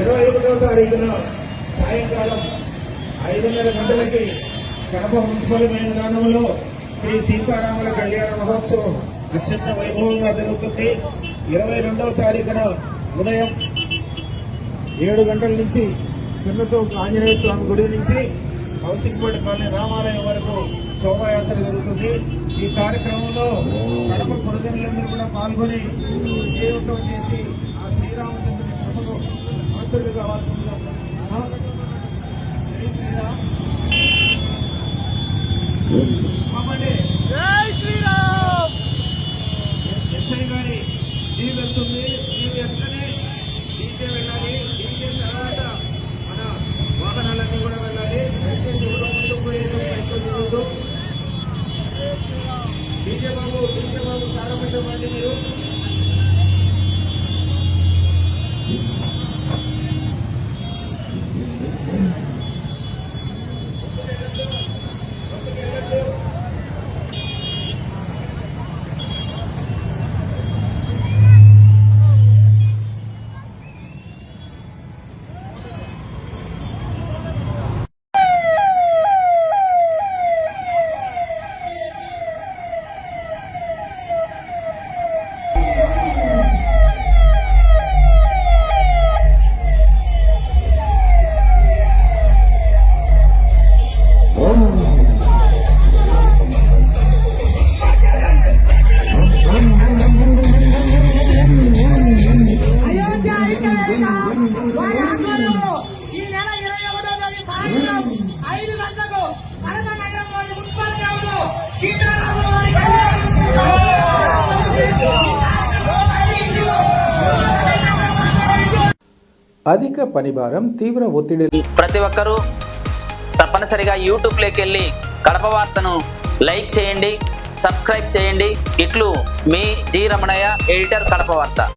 ఇరవై ఒకటో తారీఖున సాయంకాలం ఐదున్నర గంటలకి కడప మున్సిపల్ మైదానంలో శ్రీ సీతారాముల కళ్యాణ మహోత్సవం అత్యంత వైభవంగా జరుగుతుంది. ఇరవై రెండవ తారీఖున ఉదయం ఏడు గంటల నుంచి చిన్నచౌక్ ఆంజనేయ స్వామి గుడి నుంచి హౌసింగ్పేట కాలనీ రామాలయం వరకు శోభాయాత్ర జరుగుతుంది. ఈ కార్యక్రమంలో కడప పురజనులందరూ కూడా పాల్గొని విజయవంతం చేసి ఆ శ్రీరామచంద్ర కావాల్సిందిగా కోరుతున్నాను. జై శ్రీరామ్ ఎస్ఐ గారి జీవి వెళ్తుంది జీవి వెంటనే డీజే వెళ్ళాలి అధిక పనిభారం తీవ్ర ఒత్తిడి ప్రతి ఒక్కరూ తప్పనిసరిగా యూట్యూబ్లోకి వెళ్ళి కడప వార్తను లైక్ చేయండి సబ్స్క్రైబ్ చేయండి. ఇట్లు మీ జి రమణయ్య ఎడిటర్ కడప వార్త.